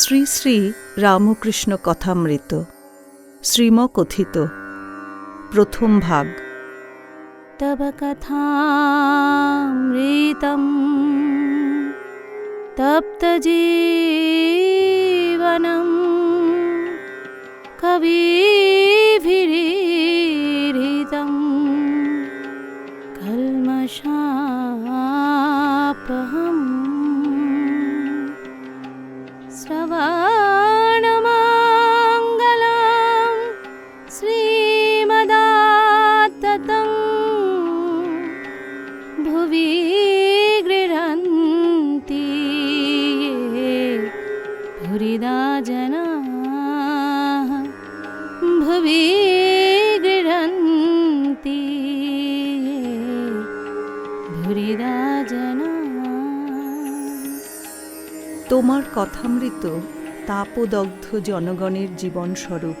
শ্রী শ্রী রামকৃষ্ণ কথামৃত শ্রীম কথিত প্রথম ভাগ। তব কথামৃত তপ্ত জীবনম কবি भुवि गृह्णन्ति ये भुरिदा जनाः তোমার কথামৃত তাপদগ্ধ জনগণের জীবনস্বরূপ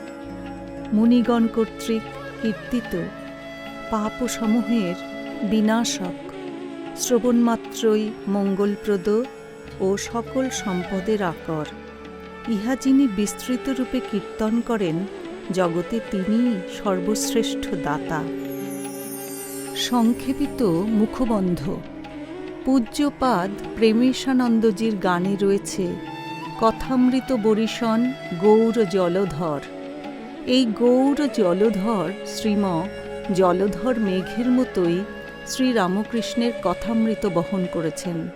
মুনিগণ কর্তৃক কীর্তিত পাপসমূহের বিনাশক শ্রবণমাত্রই মঙ্গলপ্রদ ও সকল সম্পদের আকর ইহা যিনি বিস্তৃত রূপে কীর্তন করেন জগতে তিনি সর্বশ্রেষ্ঠ দাতা। সংক্ষেপিত মুখবন্ধ। পূজ্যপাদ প্রেমেশানন্দজির গানে রয়েছে, কথামৃত বরিশন, গৌর জলধর। এই গৌর জলধর শ্রীম জলধর মেঘের মতোই শ্রীরামকৃষ্ণের কথামৃত বহন করেছেন।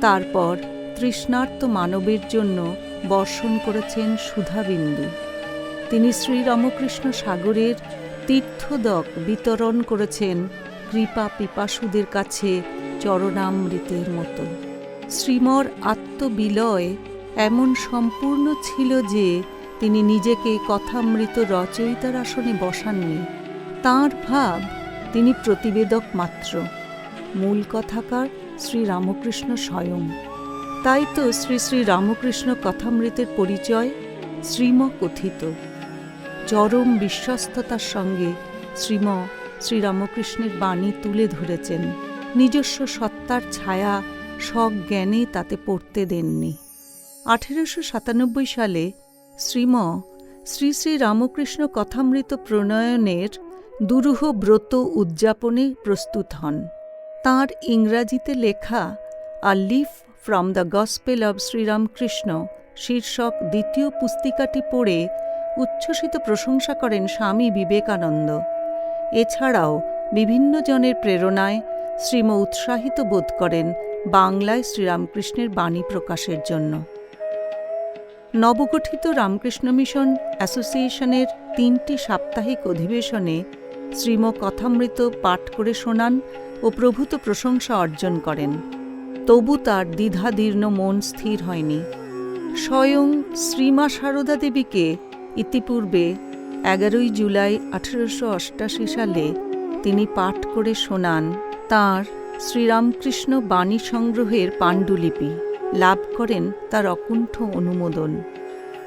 তারপর তৃষ্ণার্ত মানবের জন্য বর্ষণ করেছেন সুধাবিন্দু। তিনি শ্রীরামকৃষ্ণ সাগরের তীর্থদক বিতরণ করেছেন কৃপা পিপাসুদের কাছে চরণামৃতের মতো। শ্রীমর আত্মবিলয় এমন সম্পূর্ণ ছিল যে তিনি নিজেকে কথামৃত রচয়িতার আসনে বসাননি। তাঁর ভাব তিনি প্রতিবেদক মাত্র। মূল কথাকার শ্রী রামকৃষ্ণ স্বয়ং। তাই তো শ্রী শ্রী রামকৃষ্ণ কথামৃতের পরিচয় শ্রীম কথিত চরম বিশ্বস্ততার সঙ্গে শ্রীম শ্রীরামকৃষ্ণের বাণী তুলে ধরেছেন। নিজস্ব সত্তার ছায়া সজ্ঞানে তাতে পড়তে দেননি। আঠেরোশো সাতানব্বই সালে শ্রীম শ্রী শ্রী রামকৃষ্ণ কথামৃত প্রণয়নের দুরূহ ব্রত উদযাপনে প্রস্তুত হন। তাঁর ইংরাজিতে লেখা a leaf from the gospel of Sri Ramakrishna শীর্ষক দ্বিতীয় পুস্তিকাটি পড়ে উচ্ছ্বসিত প্রশংসা করেন স্বামী বিবেকানন্দ। এছাড়াও বিভিন্ন জনের প্রেরণায় শ্রীম উৎসাহিত বোধ করেন বাংলায় শ্রীরামকৃষ্ণের বাণী প্রকাশের জন্য। নবগঠিত রামকৃষ্ণ মিশন অ্যাসোসিয়েশনের তিনটি সাপ্তাহিক অধিবেশনে শ্রীম কথামৃত পাঠ করে শোনান ও প্রভূত প্রশংসা অর্জন করেন। তবু তার দ্বিধাদীর্ণ মন স্থির হয়নি। স্বয়ং শ্রীমা সারদা দেবীকে ইতিপূর্বে এগারোই জুলাই আঠেরোশো অষ্টাশি সালে তিনি পাঠ করে শোনান তাঁর শ্রীরামকৃষ্ণ বাণী সংগ্রহের পাণ্ডুলিপি, লাভ করেন তার অকুণ্ঠ অনুমোদন।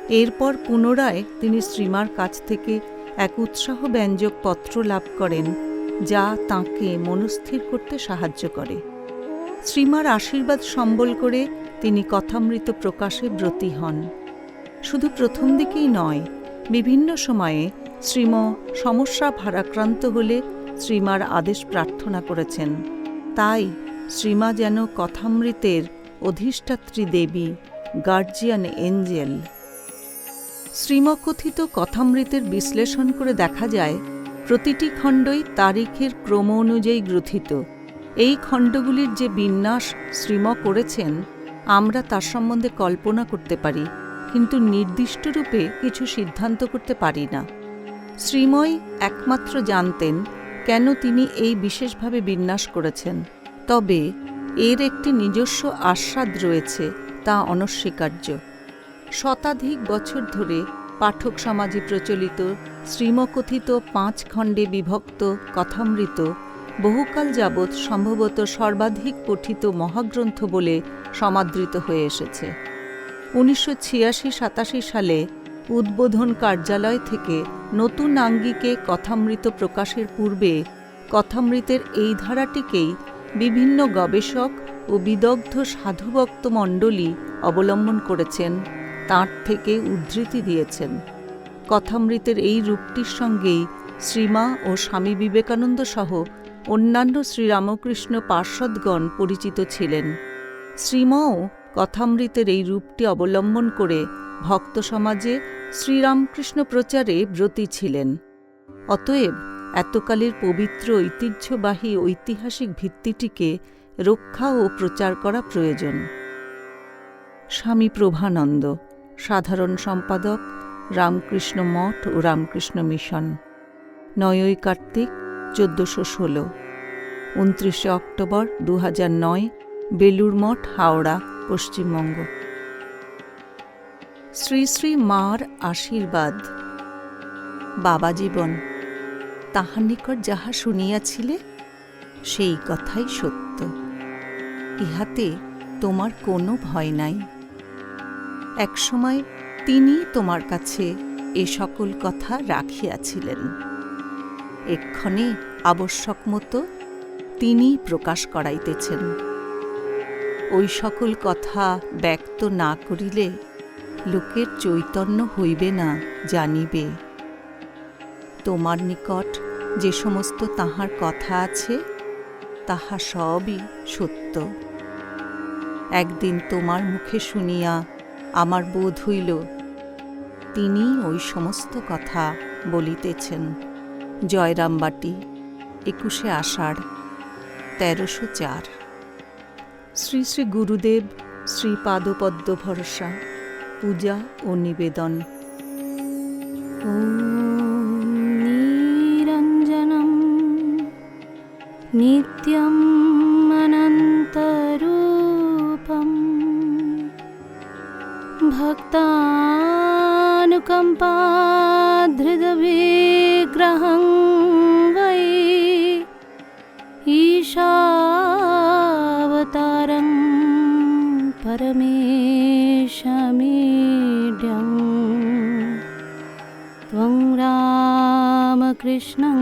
এরপর পুনরায় তিনি শ্রীমার কাছ থেকে এক উৎসাহব্যঞ্জক পত্র লাভ করেন, যা তাঁকে মনস্থির করতে সাহায্য করে। শ্রীমার আশীর্বাদ সম্বল করে তিনি কথামৃত প্রকাশে ব্রতী হন। শুধু প্রথম দিকেই নয় বিভিন্ন সময়ে শ্রীম সমস্যা ভারাক্রান্ত হলে শ্রীমার আদেশ প্রার্থনা করেছেন। তাই শ্রীমা যেন কথামৃতের অধিষ্ঠাত্রী দেবী, গার্জিয়ান এঞ্জেল। শ্রীমকথিত কথামৃতের বিশ্লেষণ করে দেখা যায়, প্রতিটি খণ্ডই তারিখের ক্রম অনুযায়ী গ্রথিত এই খণ্ডগুলির যে বিন্যাস শ্রীম করেছেন, আমরা তার সম্বন্ধে কল্পনা করতে পারি। কিন্তু নির্দিষ্টরূপে কিছু সিদ্ধান্ত করতে পারি না। শ্রীময় একমাত্র জানতেন কেন তিনি এই বিশেষভাবে বিন্যাস করেছেন। তবে এর একটি নিজস্ব আস্বাদ রয়েছে তা অনস্বীকার্য। শতাধিক বছর ধরে পাঠক সমাজে প্রচলিত শ্রীমকথিত পাঁচ খণ্ডে বিভক্ত কথামৃত বহুকাল যাবৎ সম্ভবত সর্বাধিক পঠিত মহাগ্রন্থ বলে সমাদৃত হয়ে এসেছে। উনিশশো ছিয়াশি সাতাশি সালে উদ্বোধন কার্যালয় থেকে নতুন আঙ্গিকে কথামৃত প্রকাশের পূর্বে কথামৃতের এই ধারাটিকেই বিভিন্ন গবেষক ও বিদগ্ধ সাধুভক্ত মণ্ডলী অবলম্বন করেছেন, তাঁর থেকে উদ্ধৃতি দিয়েছেন। কথামৃতের এই রূপটির সঙ্গেই শ্রীমা ও স্বামী বিবেকানন্দ সহ অন্যান্য শ্রীরামকৃষ্ণ পার্ষদগণ পরিচিত ছিলেন। শ্রীমাও কথামৃতের এই রূপটি অবলম্বন করে ভক্ত সমাজে শ্রীরামকৃষ্ণ প্রচারে ব্রতী ছিলেন। অতএব এতকালের পবিত্র ঐতিহ্যবাহী ঐতিহাসিক ভিত্তিটিকে রক্ষা ও প্রচার করা প্রয়োজন। স্বামী প্রভানন্দ, সাধারণ সম্পাদক, রামকৃষ্ণ মঠ ও রামকৃষ্ণ মিশন। নয়ই কার্তিক, চোদ্দশো ষোলো। উনত্রিশে অক্টোবর দু হাজার নয় বেলুর মঠ, হাওড়া। পশ্চিমবঙ্গ। শ্রী শ্রী মার আশীর্বাদ। বাবা জীবন, তাহার নিকট যাহা শুনিয়াছিলে, সেই কথাই সত্য। ইহাতে তোমার কোনো ভয় নাই। একসময় তিনি তোমার কাছে এ সকল কথা রাখিয়াছিলেন। এক্ষণে আবশ্যক মতো তিনি প্রকাশ করাইতেছেন। ওই সকল কথা ব্যক্ত না করিলে লোকের চৈতন্য হইবে না জানিবে। তোমার নিকট যে সমস্ত তাহার কথা আছে, তাহা সবই সত্য। একদিন তোমার মুখে শুনিয়া আমার বোধ হইল তিনি ওই সমস্ত কথা বলিতেছেন। জয়রামবাটি, একুশে আষাঢ়, তেরোশো চার। শ্রী শ্রী গুরুদেব শ্রী পাদপদ্ম ভরসা পূজা ও নিবেদন। নিরঞ্জনম নিত্যম অনন্তরূপম। ভক্তা परमेशमीड्यम्। त्वं रामकृष्णं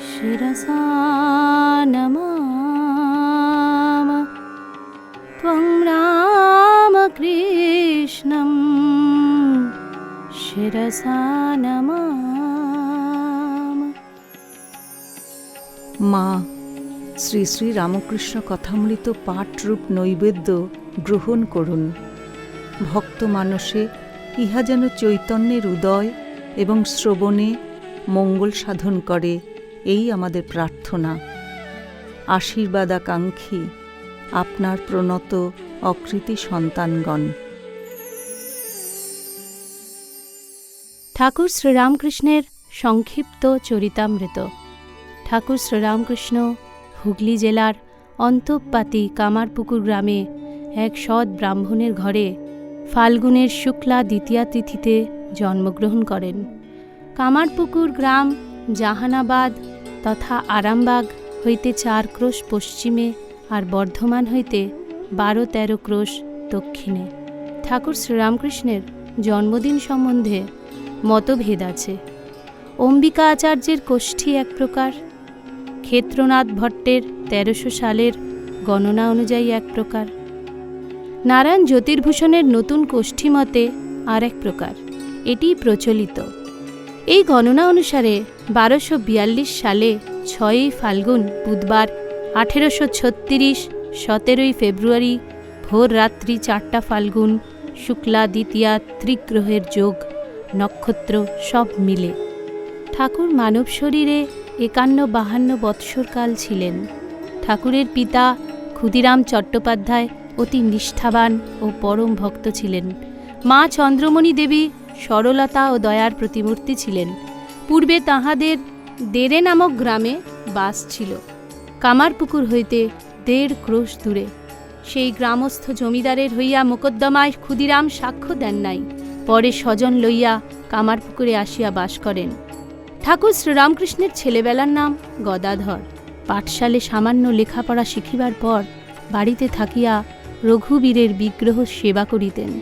शिरसा नमाम। त्वं रामकृष्णं शिरसा नमाम। মা শ্রী শ্রী রামকৃষ্ণ কথামৃত পাঠরূপ নৈবেদ্য গ্রহণ করুন। ভক্ত মানসে, ইহা যেন চৈতন্যের উদয় এবং শ্রবণে মঙ্গল সাধন করে, এই আমাদের প্রার্থনা। আশীর্বাদাকাঙ্ক্ষী, আপনার প্রণত অকৃতি সন্তানগণ। ঠাকুর শ্রীরামকৃষ্ণের সংক্ষিপ্ত চরিতামৃত। ঠাকুর শ্রীরামকৃষ্ণ হুগলি জেলার অন্তঃপাতি কামারপুকুর গ্রামে এক সৎ ব্রাহ্মণের ঘরে ফাল্গুনের শুক্লা দ্বিতীয়া তিথিতে জন্মগ্রহণ করেন। কামারপুকুর গ্রাম জাহানাবাদ তথা আরামবাগ হইতে চার ক্রোশ পশ্চিমে আর বর্ধমান হইতে বারো তেরো ক্রোশ দক্ষিণে। ঠাকুর শ্রীরামকৃষ্ণের জন্মদিন সম্বন্ধে মতভেদ আছে। অম্বিকা আচার্যের কোষ্ঠী এক প্রকার। ক্ষেত্রনাথ ভট্টের তেরোশো সালের গণনা অনুযায়ী এক প্রকার। নারায়ণ জ্যোতির্ভূষণের নতুন কোষ্ঠী মতে আর এক প্রকার। এটি প্রচলিত। এই গণনা অনুসারে বারোশো বিয়াল্লিশ সালে ছয়ই ফাল্গুন বুধবার আঠেরোশো ছত্রিশ সতেরোই ফেব্রুয়ারি ভোর রাত্রি চারটা ফাল্গুন শুক্লা দ্বিতীয়া ত্রিগ্রহের যোগ, নক্ষত্র সব মিলে। ঠাকুর মানব শরীরে একান্ন বাহান্ন বৎসরকাল ছিলেন। ঠাকুরের পিতা ক্ষুদিরাম চট্টোপাধ্যায় অতি নিষ্ঠাবান ও পরম ভক্ত ছিলেন। মা চন্দ্রমণি দেবী সরলতা ও দয়ার প্রতিমূর্তি ছিলেন। পূর্বে তাহাদের দেরে নামক গ্রামে বাস ছিল। কামারপুকুর হইতে দেড় ক্রোশ দূরে। সেই গ্রামস্থ জমিদারের হইয়া মোকদ্দমায় ক্ষুদিরাম সাক্ষ্য দেন নাই। পরে স্বজন লইয়া কামারপুকুরে আসিয়া বাস করেন। ঠাকুর শ্রীরামকৃষ্ণের ছেলেবেলার নাম গদাধর। পাঠশালে সামান্য লেখাপড়া শিখিবার পর বাড়িতে থাকিয়া রঘুবীরের বিগ্রহ সেবা করিতেন।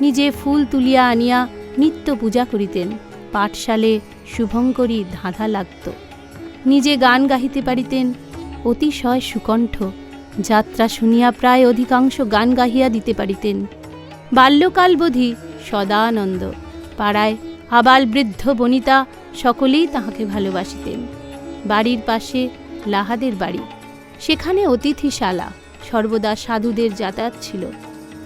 নিজে ফুল তুলিয়া আনিয়া নিত্য পূজা করিতেন। পাঠশালে শুভঙ্করী ধাঁধা লাগত। নিজে গান গাহিতে পারিতেন। অতিশয় সুকণ্ঠ। যাত্রা শুনিয়া প্রায় অধিকাংশ গান গাহিয়া দিতে পারিতেন। বাল্যকালবোধি সদানন্দ। পাড়ায় আবাল বৃদ্ধ বনিতা সকলেই তাহাকে ভালোবাসিতেন। বাড়ির পাশে লাহাদের বাড়ি। সেখানে অতিথিশালা, সর্বদা সাধুদের যাতায়াত ছিল।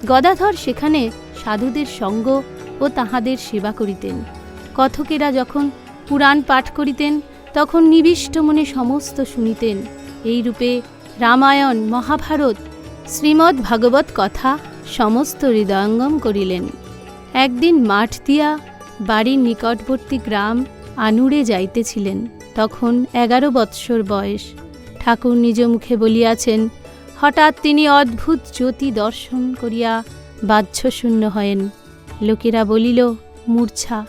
গদাধর সেখানে সাধুদের সঙ্গ ও তাহাদের সেবা করিতেন। কথকেরা যখন পুরাণ পাঠ করিতেন, তখন নিবিষ্ট মনে সমস্ত শুনিতেন। এই রূপে রামায়ণ, মহাভারত শ্রীমদ্ ভাগবত কথা সমস্ত হৃদয়ঙ্গম করিলেন। একদিন মাঠ দিয়া বাড়ির নিকটবর্তী গ্রাম আনুরে যাইতেছিলেন। তখন এগারো বৎসর বয়স। ঠাকুর নিজ মুখে বলিয়াছেন, হঠাৎ তিনি অদ্ভুত জ্যোতি দর্শন করিয়া বাহ্যশূন্য হয়েন। লোকেরা বলিল, মূর্ছা,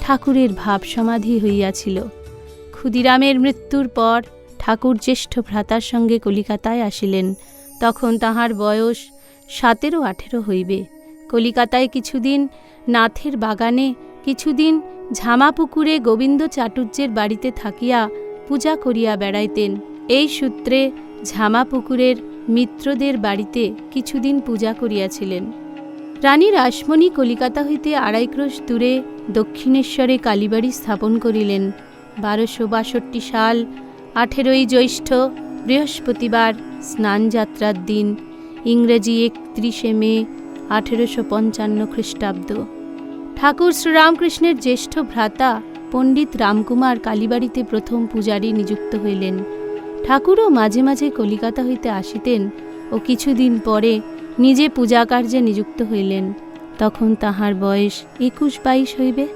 ঠাকুরের ভাব সমাধি হইয়াছিল। ক্ষুদিরামের মৃত্যুর পর ঠাকুর জ্যেষ্ঠ ভ্রাতার সঙ্গে কলিকাতায় আসিলেন। তখন তাহার বয়স সতেরো আঠেরো হইবে। কলিকাতায় কিছুদিন নাথের বাগানে কিছুদিন ঝামাপুকুরে গোবিন্দ চাটুর্যের বাড়িতে থাকিয়া পূজা করিয়া বেড়াইতেন। এই সূত্রে ঝামাপুকুরের মিত্রদের বাড়িতে কিছুদিন পূজা করিয়াছিলেন। রানী রাসমণি কলিকাতা হইতে আড়াই ক্রোশ দূরে দক্ষিণেশ্বরে কালীবাড়ি স্থাপন করিলেন। বারোশো বাষট্টি সাল আঠেরোই জ্যৈষ্ঠ বৃহস্পতিবার স্নানযাত্রার দিন, ইংরেজি একত্রিশে মে আঠেরোশো পঞ্চান্ন খ্রিস্টাব্দ। ঠাকুর শ্রীরামকৃষ্ণের জ্যেষ্ঠ ভ্রাতা পণ্ডিত রামকুমার কালীবাড়িতে প্রথম পূজারী নিযুক্ত হইলেন। ঠাকুরও মাঝে মাঝে কলিকাতা হইতে আসিতেন ও কিছুদিন পরে নিজে পূজাকার্যে নিযুক্ত হইলেন। তখন তাহার বয়স একুশ বাইশ হইবে।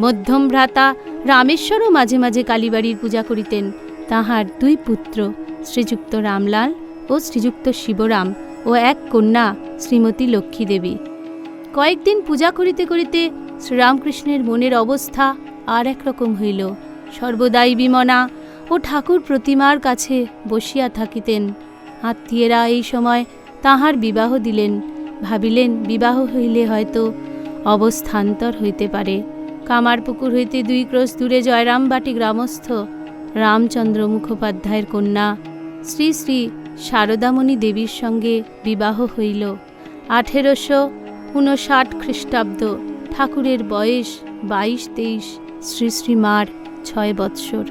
মধ্যম ভ্রাতা রামেশ্বরও মাঝে মাঝে কালীবাড়ির পূজা করিতেন। তাহার দুই পুত্র, শ্রীযুক্ত রামলাল ও শ্রীযুক্ত শিবরাম ও এক কন্যা, শ্রীমতী লক্ষ্মী দেবী কয়েকদিন পূজা করিতে করিতে শ্রীরামকৃষ্ণের মনের অবস্থা আর একরকম হইল। সর্বদাই বিমনা ও ঠাকুর প্রতিমার কাছে বসিয়া থাকিতেন। আত্মীয়েরা এই সময় তাহার বিবাহ দিলেন। ভাবিলেন বিবাহ হইলে হয়তো অবস্থান্তর হইতে পারে। কামারপুকুর হইতে দুই ক্রোশ দূরে জয়রামবাটি গ্রামস্থ রামচন্দ্র মুখোপাধ্যায়ের কন্যা শ্রী শ্রী শারদামণি দেবীর সঙ্গে বিবাহ হইল। আঠেরোশো ঊনষাট খ্রিস্টাব্দ, ঠাকুরের বয়স বাইশ তেইশ, শ্রী শ্রী মার ছয় বৎসর।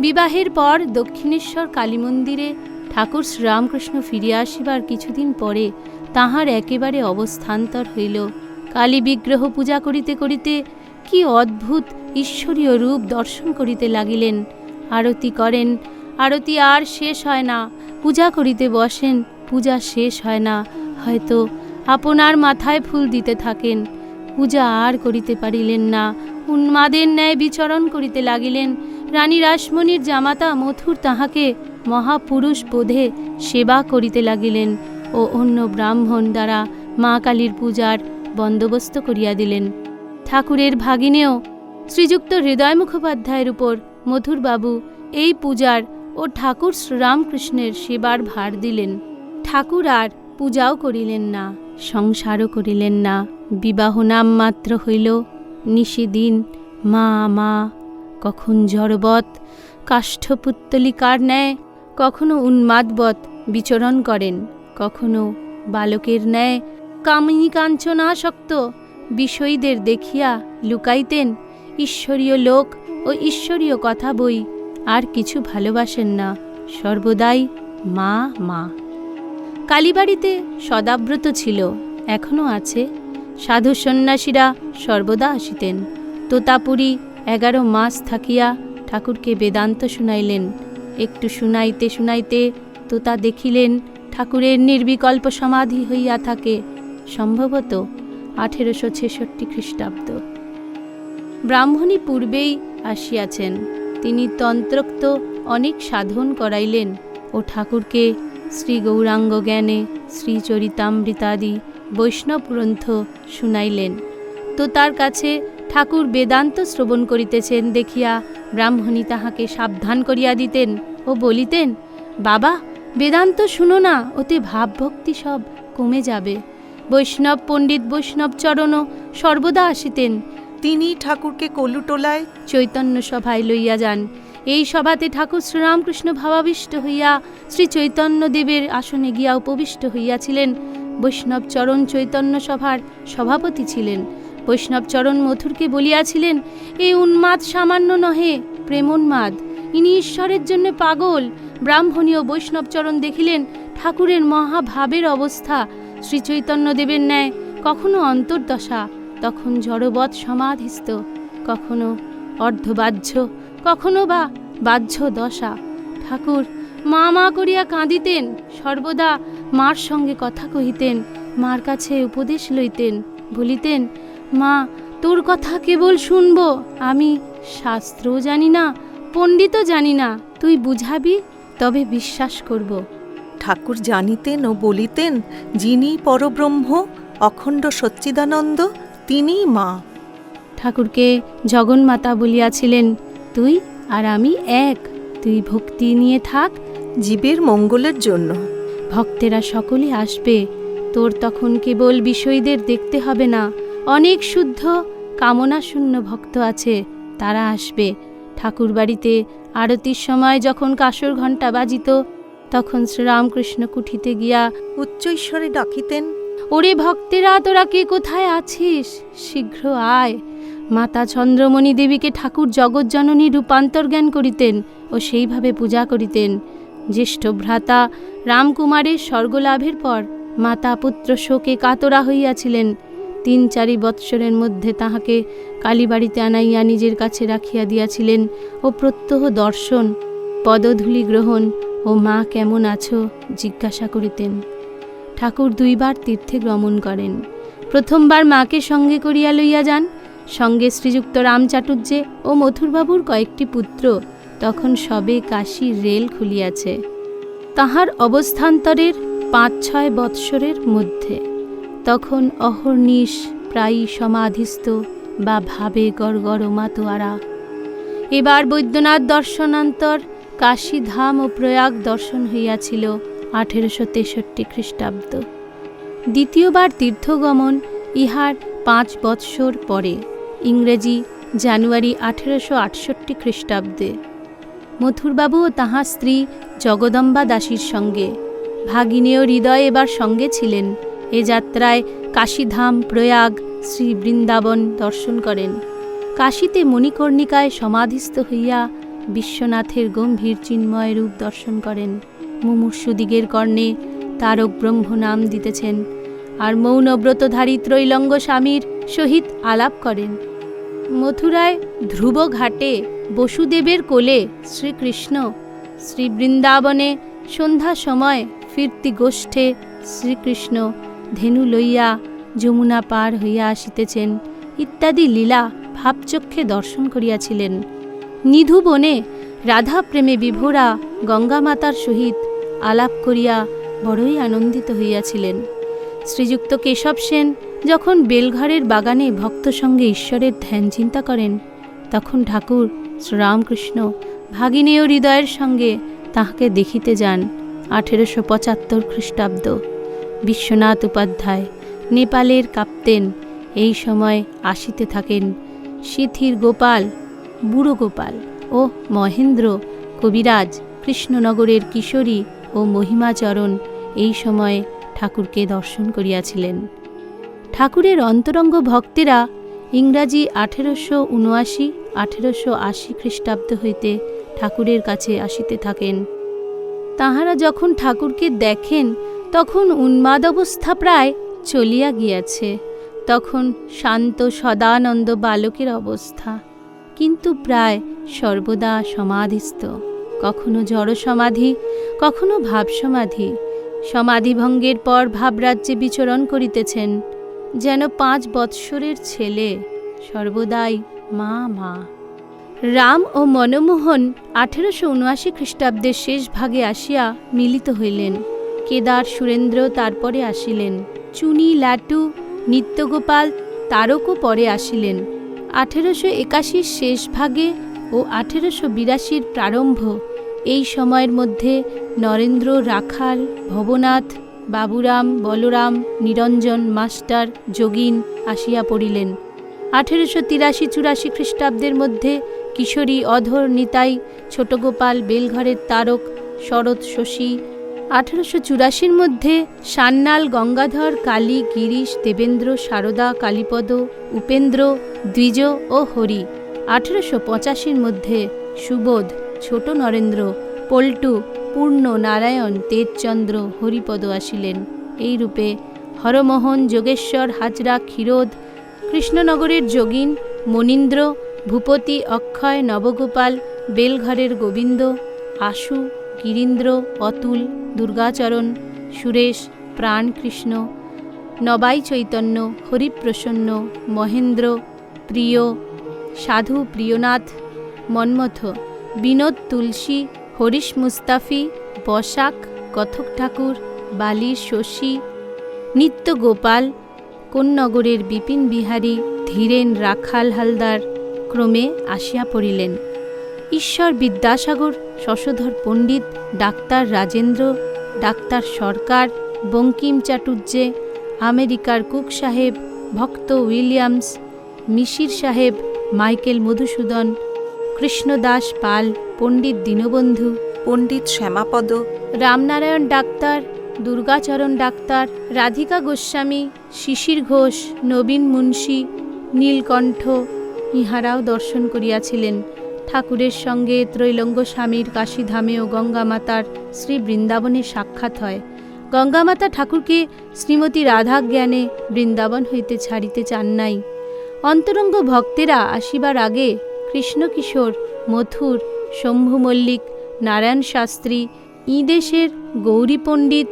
বিবাহের পর দক্ষিণেশ্বর কালী মন্দিরে ঠাকুর শ্রীরামকৃষ্ণ ফিরিয়া আসিবার কিছুদিন পরে তাহার একেবারে অবস্থান্তর হইল। কালী বিগ্রহ পূজা করিতে করিতে কি অদ্ভুত ঈশ্বরীয় রূপ দর্শন করিতে লাগিলেন। আরতি করেন, আরতি আর শেষ হয় না, পূজা করিতে বসেন, পূজা শেষ হয় না, হয়তো আপনার মাথায় ফুল দিতে থাকেন। পূজা আর করিতে পারিলেন না। উন্মাদের ন্যায় বিচরণ করিতে লাগিলেন। রানী রাসমণির জামাতা মথুর তাহাকে মহাপুরুষ বোধে সেবা করিতে লাগিলেন ও অন্য ব্রাহ্মণ দ্বারা মা কালীর পূজার বন্দোবস্ত করিয়া দিলেন। ঠাকুরের ভাগিনেও শ্রীযুক্ত হৃদয় মুখোপাধ্যায়ের উপর মথুরবাবু এই পূজার ও ঠাকুর শ্রীরামকৃষ্ণের সেবার ভার দিলেন। ঠাকুর আর পূজাও করিলেন না। সংসারও করিলেন না, বিবাহ নাম মাত্র হইল নিশিদিন মা মা, কখন জড়বৎ কাষ্ঠপুত্তলিকার ন্যায়, কখনো উন্মাদবৎ বিচরণ করেন, কখনো বালকের ন্যায়, কামিনী কাঞ্চনাসক্ত বিষয়ীদের দেখিয়া লুকাইতেন, ঈশ্বরীয় লোক ও ঈশ্বরীয় কথা বই আর কিছু ভালোবাসেন না, সর্বদাই মা মা। কালীবাড়িতে সদাব্রত ছিল, এখনও আছে। সাধু সন্ন্যাসীরা সর্বদা আসিতেন। তোতাপুরী এগারো মাস থাকিয়া ঠাকুরকে বেদান্ত শুনাইলেন। একটু শুনাইতে শুনাইতে তোতা দেখিলেন ঠাকুরের নির্বিকল্প সমাধি হইয়া থাকে, সম্ভবত আঠেরোশো ছেষট্টি খ্রিস্টাব্দ। ব্রাহ্মণী পূর্বেই আসিয়াছেন। তিনি তন্ত্রোক্ত অনেক সাধন করাইলেন ও ঠাকুরকে শ্রী গৌরাঙ্গ জ্ঞানে শ্রীচরিতামৃতাদি বৈষ্ণব গ্রন্থ শুনাইলেন। তো তার কাছে ঠাকুর বেদান্ত শ্রবণ করিতেছেন দেখিয়া ব্রাহ্মণী তাহাকে সাবধান করিয়া দিতেন ও বলিতেন বাবা বেদান্ত শুনো না ওতে ভাবভক্তি সব কমে যাবে। বৈষ্ণব পণ্ডিত বৈষ্ণব চরণও সর্বদা আসিতেন। তিনি ঠাকুরকে কলুটোলায় চৈতন্য সভায় লইয়া যান। এই সভাতে ঠাকুর শ্রীরামকৃষ্ণ ভাবাবিষ্ট হইয়া শ্রী চৈতন্য দেবের আসনে গিয়া উপবিষ্ট হইয়াছিলেন। বৈষ্ণবচরণ চৈতন্য সভার সভাপতি ছিলেন। বৈষ্ণবচরণ মথুরকে বলিয়াছিলেন, এই উন্মাদ সামান্য নহে, প্রেমোন্মাদ। ইনি ঈশ্বরের জন্য পাগল। ব্রাহ্মণীয় বৈষ্ণবচরণ দেখিলেন ঠাকুরের মহাভাবের অবস্থা। শ্রীচৈতন্যদেবের ন্যায় কখনো অন্তর্দশা, তখন জড়বৎ সমাধিস্থ, কখনো অর্ধবাহ্য। কখনো বা বাহ্য দশা। ঠাকুর মা মা করিয়া কাঁদিতেন সর্বদা মার সঙ্গে কথা কহিতেন মার কাছে উপদেশ লইতেন বলিতেন মা তোর কথা কেবল শুনব আমি শাস্ত্রও জানি না পণ্ডিতও জানি না তুই বুঝাবি তবে বিশ্বাস করব। ঠাকুর জানিতেন ও বলিতেন যিনি পরব্রহ্ম অখণ্ড সচ্চিদানন্দ তিনিই মা। ঠাকুরকে জগন্মাতা বলিয়াছিলেন তুই আর আমি এক। তুই ভক্তি নিয়ে থাক জীবের মঙ্গলের জন্য। ভক্তেরা সকলে আসবে। তোর তখন কেবল বিষয়ীদের দেখতে হবে না। অনেক শুদ্ধ কামনা শূন্য ভক্ত আছে। তারা আসবে। ঠাকুর বাড়িতে আরতির সময় যখন কাসর ঘণ্টা বাজিত, তখন শ্রীরামকৃষ্ণ কুঠিতে গিয়া উচ্চ ঈশ্বরে ডাকিতেন, ওরে ভক্তেরা, তোরা কে কোথায় আছিস? শীঘ্র আয়। মাতা চন্দ্রমণি দেবীকে ঠাকুর জগজ্জননী রূপান্তর জ্ঞান করিতেন ও সেইভাবে পূজা করিতেন। জ্যেষ্ঠ ভ্রাতা রামকুমারের স্বর্গলাভের পর মাতা পুত্র শোকে কাতরা হইয়াছিলেন। তিন চারি বৎসরের মধ্যে তাহাকে কালীবাড়িতে আনাইয়া নিজের কাছে রাখিয়া দিয়াছিলেন ও প্রত্যহ দর্শন, পদধূলি গ্রহণ ও মা কেমন আছো জিজ্ঞাসা করিতেন। ঠাকুর দুইবার তীর্থে গমন করেন। প্রথমবার মাকে সঙ্গে করিয়া লইয়া যান সঙ্গে শ্রীযুক্ত রামচাটুর্যে ও মথুরবাবুর কয়েকটি পুত্র। তখন সবে কাশীর রেল খুলিয়াছে। তাহার অবস্থান্তরের পাঁচ ছয় বৎসরের মধ্যে। তখন অহর্নিশ প্রায়ই সমাধিস্থ বা ভাবে গড়গড় মাতোয়ারা এবার বৈদ্যনাথ দর্শনান্তর কাশীধাম ও প্রয়াগ দর্শন হইয়াছিল আঠেরোশো তেষট্টি খ্রিস্টাব্দ। দ্বিতীয়বার তীর্থগমন ইহার পাঁচ বৎসর পরে। ইংরেজি জানুয়ারি আঠেরোশো আটষট্টি খ্রিস্টাব্দে। মথুরবাবু ও তাহার স্ত্রী জগদম্বা দাসীর সঙ্গে। ভাগিনীয় হৃদয় এবার সঙ্গে ছিলেন। এ যাত্রায় কাশীধাম, প্রয়াগ শ্রী বৃন্দাবন দর্শন করেন। কাশীতে মণিকর্ণিকায় সমাধিস্থ হইয়া বিশ্বনাথের গম্ভীর চিন্ময় রূপ দর্শন করেন। মুমূর্ষুদিগের কর্ণে তারক ব্রহ্ম নাম দিতেছেন। আর মৌনব্রতধারী ত্রৈলঙ্গ স্বামীর সহিত আলাপ করেন। মথুরায় ধ্রুব ঘাটে বসুদেবের কোলে শ্রীকৃষ্ণ। শ্রী বৃন্দাবনে সন্ধ্যা সময় ফিরতি গোষ্ঠে শ্রীকৃষ্ণ ধেনু লইয়া যমুনা পার হইয়া আসিতেছেন। ইত্যাদি লীলা ভাবচক্ষে দর্শন করিয়াছিলেন। নিধু বনে রাধা প্রেমে বিভোরা গঙ্গামাতার সহিত আলাপ করিয়া বড়ই আনন্দিত হইয়াছিলেন। শ্রীযুক্ত কেশব সেন যখন বেলঘরের বাগানে ভক্ত সঙ্গে ঈশ্বরের ধ্যান চিন্তা করেন, তখন ঠাকুর শ্রীরামকৃষ্ণ ভাগিনীয় হৃদয়ের সঙ্গে তাহাকে দেখিতে যান আঠেরোশো পঁচাত্তর খ্রিস্টাব্দ। বিশ্বনাথ উপাধ্যায়, নেপালের কাপ্তেন, এই সময় আসিতে থাকেন সিথির গোপাল, বুড়ো গোপাল ও মহেন্দ্র কবিরাজ কৃষ্ণনগরের কিশোরী ও মহিমাচরণ এই সময়ে ঠাকুরকে দর্শন করিয়াছিলেন। ঠাকুরের অন্তরঙ্গ ভক্তেরা ইংরাজি আঠেরোশো উনআশি, আঠেরোশো আশি খ্রিস্টাব্দ হইতে ঠাকুরের কাছে আসিতে থাকেন। তাহারা যখন ঠাকুরকে দেখেন, তখন উন্মাদ অবস্থা প্রায় চলিয়া গিয়াছে। তখন শান্ত সদানন্দ বালকের অবস্থা। কিন্তু প্রায় সর্বদা সমাধিস্থ। কখনো জড় সমাধি কখনো ভাব সমাধি সমাধিভঙ্গের পর ভাবরাজ্যে বিচরণ করিতেছেন। যেন পাঁচ বৎসরের ছেলে, সর্বদাই মা মা। রাম ও মনমোহন আঠেরোশো উনআশি খ্রিস্টাব্দের শেষ ভাগে আসিয়া মিলিত হইলেন। কেদার সুরেন্দ্র তারপরে আসিলেন। চুনি, লাটু, নিত্যগোপাল তারকও পরে আসিলেন। আঠেরোশো একাশির শেষ ভাগে ও আঠেরোশো বিরাশির প্রারম্ভ এই সময়ের মধ্যে নরেন্দ্র রাখাল, ভবনাথ বাবুরাম, বলরাম, নিরঞ্জন, মাস্টার, যোগিন আসিয়া পড়িলেন। আঠেরোশো তিরাশি চুরাশি খ্রিস্টাব্দের মধ্যে কিশোরী অধর নিতাই ছোটগোপাল বেলঘরের তারক শরৎ শশী। আঠারোশো চুরাশির মধ্যে সান্যাল, গঙ্গাধর, কালী, গিরিশ, দেবেন্দ্র, সারদা, কালীপদ, উপেন্দ্র, দ্বিজ ও হরি। আঠেরোশো পঁচাশির মধ্যে সুবোধ, ছোট নরেন্দ্র, পল্টু পূর্ণ নারায়ণ তেজচন্দ্র হরিপদ আসিলেন। এই রূপে হরমোহন, যোগেশ্বর, হাজরা, ক্ষীরোদ, কৃষ্ণনগরের যোগিন, মনীন্দ্র, ভূপতি, অক্ষয়, নবগোপাল, বেলঘরের গোবিন্দ, আশু, গিরীন্দ্র, অতুল, দুর্গাচরণ, সুরেশ, প্রাণকৃষ্ণ, নবাই চৈতন্য, হরিপ্রসন্ন, মহেন্দ্র, প্রিয়, সাধু প্রিয়নাথ, মন্মথ, বিনোদ তুলসী হরিশ মুস্তাফি, বসাক, কথক ঠাকুর, বালির শশী, নিত্য গোপাল, কোন্নগরের বিপিন বিহারী, ধীরেন রাখাল হালদার ক্রমে আসিয়া পড়িলেন। ঈশ্বর বিদ্যাসাগর, শশধর পণ্ডিত, ডাক্তার রাজেন্দ্র, ডাক্তার সরকার, বঙ্কিম চাটুর্যে আমেরিকার কুক সাহেব, ভক্ত উইলিয়ামস, মিশির সাহেব, Michael Madhusudan Krishnadas Pal Pandit Dinabandhu Pandit Shyamapada Ramnarayan doctor Durgacharan doctor Radhika Goswami Shishir Ghosh Nabin Munshi Nilkantha ইহারাও দর্শন করিয়াছিলেন। ঠাকুরের সঙ্গে ত্রৈলঙ্গ স্বামীর কাশীধামে ও গঙ্গামাতার শ্রী বৃন্দাবনে সাক্ষাৎ হয়। গঙ্গামাতা ঠাকুরকে শ্রীমতী রাধা জ্ঞানে বৃন্দাবন হইতে ছাড়িতে চান নাই। অন্তরঙ্গ ভক্তেরা আসিবার আগে কৃষ্ণকিশোর, মথুর শম্ভু মল্লিক নারায়ণ শাস্ত্রী, ইদেশের গৌরী পণ্ডিত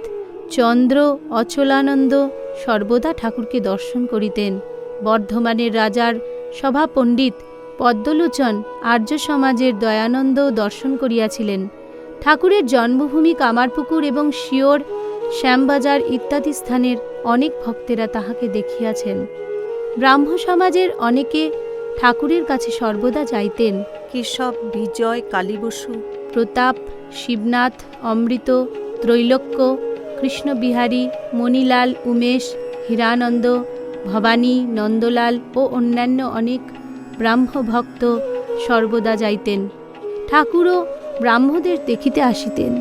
চন্দ্র অচলানন্দ সর্বদা ঠাকুরকে দর্শন করিতেন। বর্ধমানের রাজার সভা পণ্ডিত পদ্মলোচন আর্য সমাজের দয়ানন্দ দর্শন করিয়াছিলেন। ঠাকুরের জন্মভূমি কামারপুকুর এবং শিওর, শ্যামবাজার ইত্যাদি স্থানের অনেক ভক্তেরা তাহাকে দেখিয়াছেন। ব্রাহ্ম সমাজের অনেকে ঠাকুরের কাছে সর্বদা যাইতেন। কেশব বিজয় কালীবসু। প্রতাপ শিবনাথ অমৃত ত্রৈলোক্য কৃষ্ণবিহারী মণিলাল উমেশ হীরানন্দ ভবানী নন্দলাল ও অন্যান্য অনেক ব্রাহ্মভক্ত সর্বদা যাইতেন। ঠাকুরও ব্রাহ্মদের দেখিতে আসিতেন।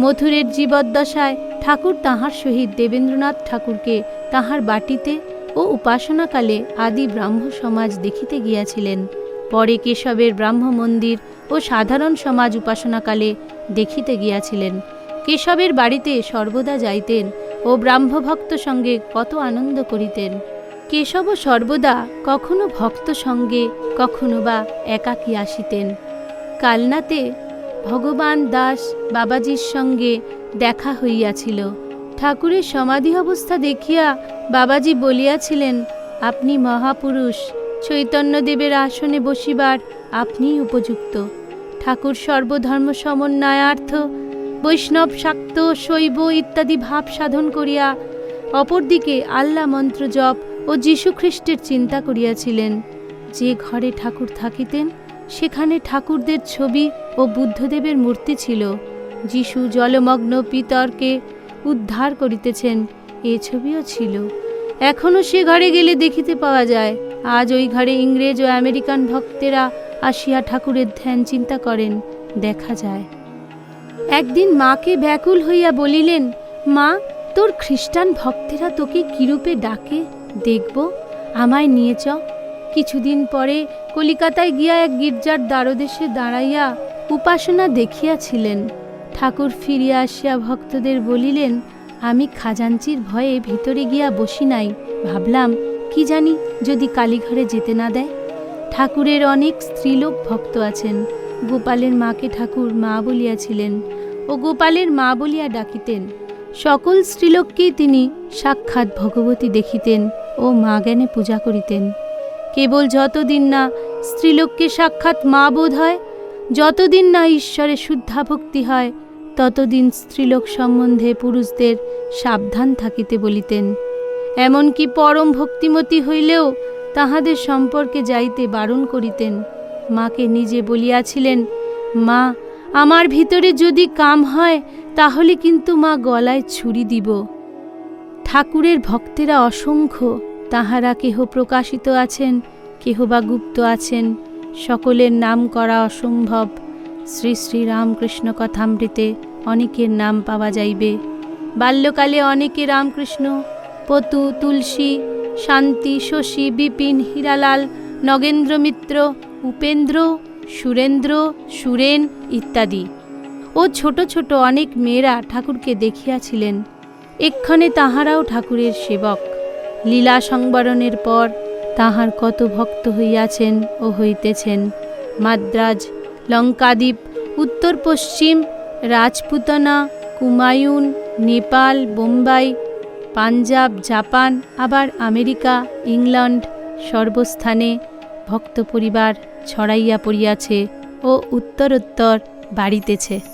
মথুরের জীবদ্দশায় ঠাকুর তাহার সহিত দেবেন্দ্রনাথ ঠাকুরকে তাহার বাটিতে ও উপাসনাকালে আদি ব্রাহ্ম সমাজ দেখিতে গিয়াছিলেন। পরে কেশবের ব্রাহ্ম মন্দির ও সাধারণ সমাজ উপাসনাকালে দেখিতে গিয়াছিলেন। কেশবের বাড়িতে সর্বদা যাইতেন ও ব্রাহ্মভক্ত সঙ্গে কত আনন্দ করিতেন। কেশব সর্বদা কখনো ভক্ত সঙ্গে, কখনো বা একাকী আসিতেন। কালনাতে ভগবান দাস বাবাজির সঙ্গে দেখা হইয়াছিল। ঠাকুরের সমাধি অবস্থা দেখিয়া বাবাজি বলিয়াছিলেন, আপনি মহাপুরুষ, চৈতন্যদেবের আসনে বসিবার আপনিই উপযুক্ত। ঠাকুর সর্বধর্ম সমন্বয়ার্থ, বৈষ্ণব শাক্ত, শৈব ইত্যাদি ভাব সাধন করিয়া অপরদিকে আল্লাহ মন্ত্র জপ ও যীশুখ্রিস্টের চিন্তা করিয়াছিলেন। যে ঘরে ঠাকুর থাকিতেন, সেখানে ঠাকুরদের ছবি ও বুদ্ধদেবের মূর্তি ছিল। যিশু জলমগ্ন পিতরকে উদ্ধার করিতেছেন। এ ছবিও ছিল। এখনও সে ঘরে গেলে দেখিতে পাওয়া যায়। আজ ওই ঘরে ইংরেজ ও আমেরিকান ভক্তেরা আসিয়া ঠাকুরের ধ্যান চিন্তা করেন। দেখা যায়। একদিন মাকে ব্যাকুল হইয়া বলিলেন, মা, তোর খ্রিস্টান ভক্তেরা তোকে কিরূপে ডাকে? দেখব, আমায় নিয়ে চ। কিছুদিন পরে কলিকাতায় গিয়া এক গির্জার দ্বারদেশে দাঁড়াইয়া উপাসনা দেখিয়াছিলেন। ঠাকুর ফিরিয়া আসিয়া ভক্তদের বলিলেন, আমি খাজাঞ্চির ভয়ে ভিতরে গিয়া বসি নাই। ভাবলাম, কি জানি যদি কালীঘরে যেতে না দেয়? ঠাকুরের অনেক স্ত্রীলোক ভক্ত আছেন। গোপালের মাকে ঠাকুর মা বলিয়াছিলেন, ও গোপালের মা বলিয়া ডাকিতেন। সকল স্ত্রীলোককেই তিনি সাক্ষাৎ ভগবতী দেখিতেন ও মা জ্ঞানে পূজা করিতেন। কেবল যতদিন না স্ত্রীলোককে সাক্ষাৎ মা বোধ হয় যতদিন না ঈশ্বরে শুদ্ধা ভক্তি হয়, ততদিন স্ত্রীলোক সম্বন্ধে পুরুষদের সাবধান থাকিতে বলিতেন। এমনকি পরম ভক্তিমতী হইলেও তাহাদের সম্পর্কে যাইতে বারণ করিতেন। মাকে নিজে বলিয়াছিলেন, মা, আমার ভিতরে যদি কাম হয়, তাহলে কিন্তু মা গলায় ছুরি দিব। ঠাকুরের ভক্তেরা অসংখ্য, তাহারা কেহ প্রকাশিত আছেন, কেহ বা গুপ্ত আছেন। সকলের নাম করা অসম্ভব। শ্রী শ্রী রামকৃষ্ণ কথামৃতে অনেকের নাম পাওয়া যাইবে। বাল্যকালে অনেকে রামকৃষ্ণ, পতু, তুলসী, শান্তি, শশী, বিপিন, হীরালাল নগেন্দ্র মিত্র উপেন্দ্র, সুরেন্দ্র, সুরেন ইত্যাদি। ও ছোট ছোট অনেক মেয়েরা ঠাকুরকে দেখিয়াছিলেন। এক্ষণে তাহারাও ঠাকুরের সেবক। লীলা সংবরণের পর তাহার কত ভক্ত হইয়াছেন ও হইতেছেন। মাদ্রাজ, লঙ্কাদ্বীপ, উত্তর পশ্চিম, রাজপুতনা কুমায়ুন নেপাল, বোম্বাই, পাঞ্জাব, জাপান, আবার আমেরিকা, ইংল্যান্ড সর্বস্থানে ভক্ত পরিবার ছড়াইয়া পড়িয়াছে ও উত্তরোত্তর বাড়িতেছে।